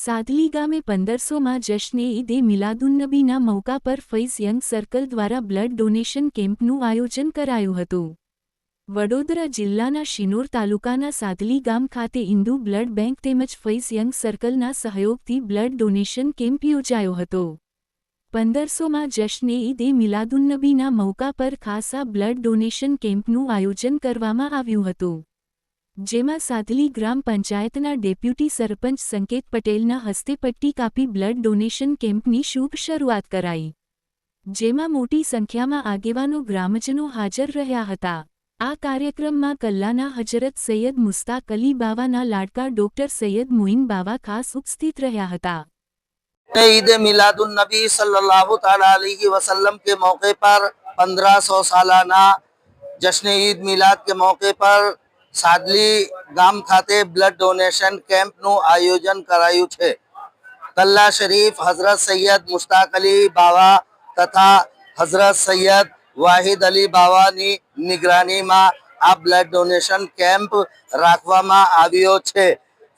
સાદલી ગામે પંદરસોમાં જશ્ને ઈદે મિલાદુન્નબીના મૌકા પર ફૈઝ યંગ સર્કલ દ્વારા બ્લડ ડોનેશન કેમ્પનું આયોજન કરાયું હતું વડોદરા જિલ્લાના શિનોર તાલુકાના સાદલી ગામ ખાતે ઇન્દુ બ્લડ બેંક તેમજ ફૈઝ યંગ સર્કલના સહયોગથી બ્લડ ડોનેશન કેમ્પ યોજાયો હતો પંદરસોમાં જશ્ને ઈદે મિલાદુન્નબીના મૌકા પર ખાસા બ્લડ ડોનેશન કેમ્પનું આયોજન કરવામાં આવ્યું હતું જેમાં સાધલી ગ્રામ પંચાયતના ડેપ્યુટી સરપંચ સંકેત પટેલના હસ્તે પટ્ટી કાપી બ્લડ ડોનેશન કેમ્પની શુભ શરૂઆત કરાઈ જેમાં મોટી સંખ્યામાં આગેવાનો ગ્રામજનો હાજર રહ્યા હતા આ કાર્યક્રમમાં કલ્લાના હજરત સૈયદ મુસ્તાક અલી બાવાના લાડકા ડોક્ટર સૈયદ મુઇન બાવા ખાસ ઉપસ્થિત રહ્યા હતા ईद मिलादुलनबी सल्लल्लाहु अलैहि वसल्लम के मौके पर 1500 सालाना जश्न ईद मिलाद के मौके पर सादली गांव ખાતે બ્લડ ડોનેશન કેમ્પ નું આયોજન કરાયું છે કલ્લા શરીફ حضرت સૈયદ મુ スタ કલી બાવા તથા حضرت સૈયદ વાહિદ અલી બાવા ની નિગરાનીમાં આ બ્લડ ડોનેશન કેમ્પ રાખવામાં આવ્યો છે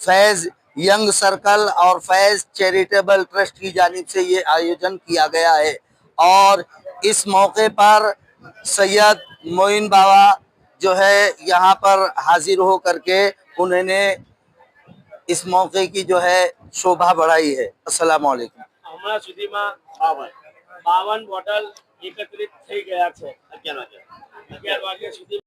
ફૈઝ યંગ સર્કલ ઓર ફૈઝ ચેરિટેબલ ટ્રસ્ટ ની જાનીત સે યે આયોજન પિયા ગયા હૈ ઓર ઇસ મોક પર સૈયદ મુયિન બાવા जो है यहाँ पर हाजिर हो करके उन्होंने इस मौके की जो है शोभा बढ़ाई है असलाम बावन बावन बॉटल एकत्रित